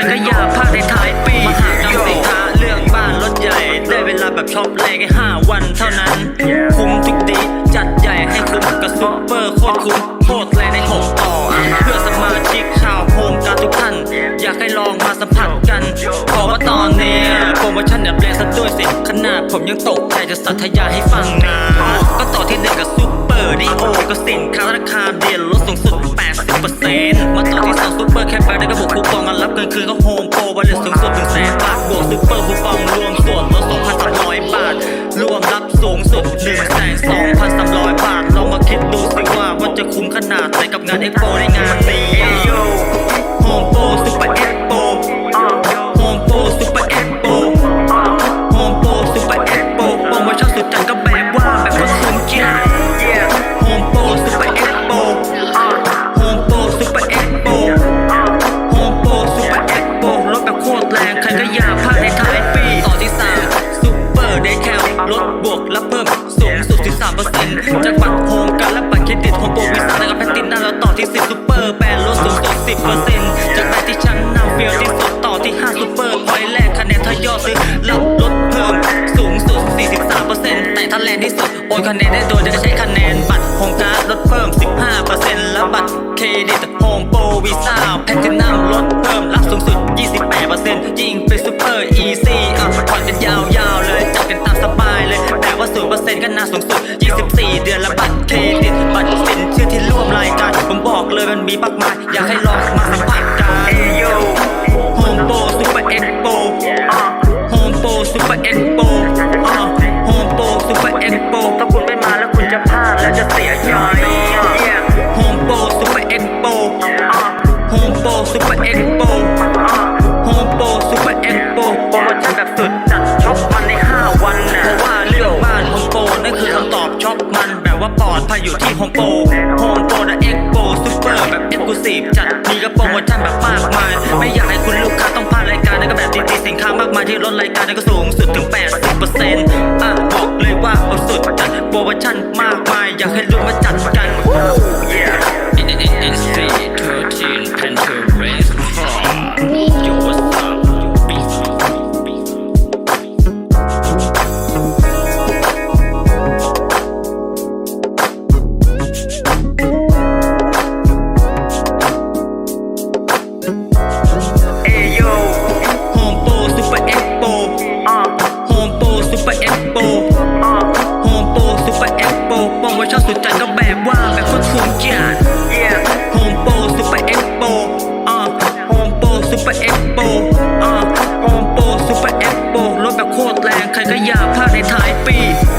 ันก็อยากพาในท้ายปีมาหากำสินค้าเลือกบ้านรถใหญ่ ได้เวลาแบบช็อปแรกแค่ห้าวันเท่านั้น คุ้มทุกตีจัดใหญ่ให้คุ้มกับซุปเปอร์โคตรคุ้มโคตรแรงในหกต่อ เพื่อสมาชิกชาวโฮมการทุกท่าน อยากให้ลองมาสัมผัสกันเอรว่าตอนนี้โปรโมชั่นเนี่ยแรงซะด้วยสิขนาดผมยังตกใจจะสัตยาให้ฟังนะ คูปองมารับเงินคืนก็โฮมโปรวันละสูงสุดถึงแสนบาทบวกซุปเปอร์คูปองรวมส่วนลด2,300บาท รวมรับสูงสุดถึงแสนสองพันสามร้อยบาทลองมาคิดดูสิว่าว่าจะคุ้มขนาดไหนกับงานเอ็กโปในงานนี้ บวกและเพิ่มสูงสุด13%จากบัตรโฮมกันและบัตรเครดิตโฮมโปรวิซ่าและก็แพลตินัมแล้วต่อที่ 10ซุปเปอร์แบนลดสูงสุด10%จากแบรนด์ที่ชั้นนำเฟียลที่สุดต่อที่5ซุปเปอร์พอยแรกคะแนนทยอยซื้อรับลดเพิ่มสูงสุด 43%แต่ถ้าแรงที่สุดโอนคะแนนได้โดยจะใช้คะแนนบัตรโฮมการลดเพิ่ม 15%และบัตรเครดิตโฮมโปรวีซ่า น่าสูงสุด 24 เดือนละบัตรเครดิตบัตรสินเชื่อที่ร่วมรายการ ผมบอกเลยมันมีมากมาย อยากให้ลองมาสัมผัส โฮมโปรนั่นคือคำตอบช็อปมันแบบว่าปลอดภัยอยู่ที่โฮมโปรโฮมโปรและเอ็กโปซุปเปอร์แบบเอ็กซ์คลูซีฟจัดมีกระโปรโมชั่นแบบมากมาย ไม่อยากให้คุณลูกค้าต้องพลาดรายการนั่นก็แบบดีๆสินค้ามากมายที่ลดรายการนั่นก็สูงสุดถึง 80%อะบอกเลยว่าเอาสุดจัดโปรโมชั่นมากมาย อยากให้รู้มาจัดกัน Industry ปี Yo